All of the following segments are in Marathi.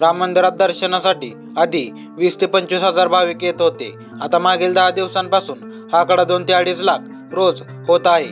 राम मंदिरात दर्शनासाठी आधी वीस ते पंचवीस हजार भाविक येत होते. आता मागील दहा दिवसांपासून हा आकडा दोन ते अडीच लाख रोज होत आहे.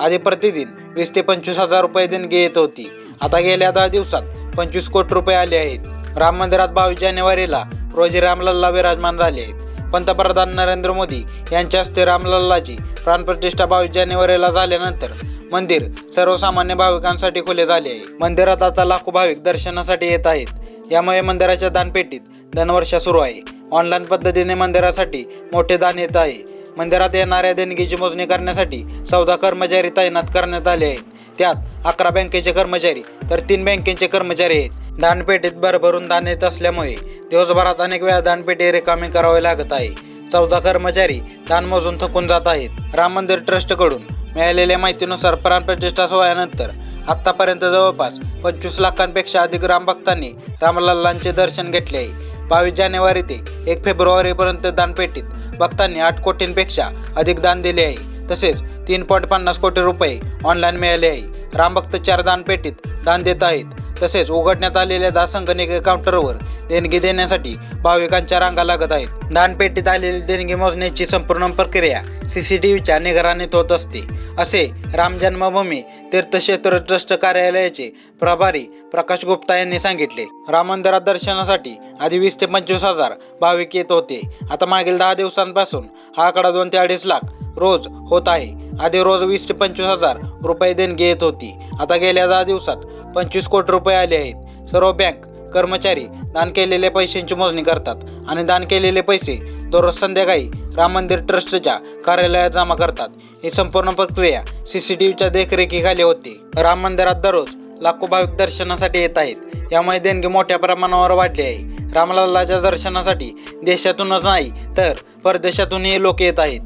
आधी प्रतिदिन वीस ते पंचवीस हजार रुपये देणगी येत होती. आता गेल्या दहा दिवसात पंचवीस कोटी रुपये आले आहेत. राम मंदिरात बावीस जानेवारीला रोजी रामलल्ला विराजमान झाले आहेत. पंतप्रधान नरेंद्र मोदी यांच्या हस्ते रामलल्लाची प्राणप्रतिष्ठा बावीस जानेवारीला झाल्यानंतर मंदिर सर्वसामान्य भाविकांसाठी खुले झाले आहे. मंदिरात आता लाखो भाविक दर्शनासाठी येत आहेत. यामुळे मंदिराच्या दानपेटीत दनवर्षा सुरू आहे. ऑनलाईन पद्धतीने मंदिरासाठी मोठे दान येत आहे. मंदिरात येणाऱ्या देणगीची मोजणी करण्यासाठी चौदा कर्मचारी तैनात करण्यात आले आहेत. त्यात अकरा बँकेचे कर्मचारी तर तीन बँकेचे कर्मचारी आहेत. दानपेटीत भरभरून दान येत असल्यामुळे दिवसभरात अनेक वेळा दानपेटी रिकामी करावे लागत आहे. चौदा कर्मचारी दान मोजून थकून जात आहेत. राम मंदिर ट्रस्टकडून मिळालेल्या माहितीनुसार प्राणप्रतिष्ठा सोहळ्यानंतर आतापर्यंत जवळपास पंचवीस लाखांपेक्षा अधिक रामभक्तांनी रामलल्लांचे दर्शन घेतले आहे. बावीस जानेवारी ते एक फेब्रुवारीपर्यंत दानपेटीत भक्तांनी आठ कोटींपेक्षा अधिक दान दिले आहे. तसेच तीन पॉईंट पन्नास कोटी रुपये ऑनलाईन मिळाले आहे. रामभक्त चार दानपेटीत दान देत आहेत. तसेच उघडण्यात आलेल्या दासंगणिक काउंटरवर देणगी देण्यासाठी भाविकांच्या रांगा लागत आहेत. दानपेटीत आलेली देणगी मोजण्याची संपूर्ण प्रक्रिया सी सी टी व्हीच्या निगराणीत होत असते. असे राम जन्मभूमी तीर्थक्षेत्र ट्रस्ट कार्यालयाचे प्रभारी प्रकाश गुप्ता यांनी सांगितले. राम मंदिरात दर्शनासाठी आधी वीस ते पंचवीस हजार भाविक येत होते. आता मागील दहा दिवसांपासून हा आकडा दोन ते अडीच लाख रोज होत आहे. आधी रोज वीस ते पंचवीस हजार रुपये देणगी येत होती. आता गेल्या दहा दिवसात पंचवीस कोटी रुपये आले आहेत. सर्व बँक कर्मचारी दान केलेल्या पैशांची मोजणी करतात आणि दान केलेले पैसे दररोज संध्याकाळी राम मंदिर ट्रस्टच्या कार्यालयात जमा करतात. ही संपूर्ण प्रक्रिया सी सी टी व्हीच्या देखरेखीखाली होती. राम मंदिरात दररोज लाखो भाविक दर्शनासाठी येत आहेत. यामुळे देणगी मोठ्या प्रमाणावर वाढली आहे. रामलल्लाच्या दर्शनासाठी देशातूनच नाही तर परदेशातूनही लोक येत आहेत.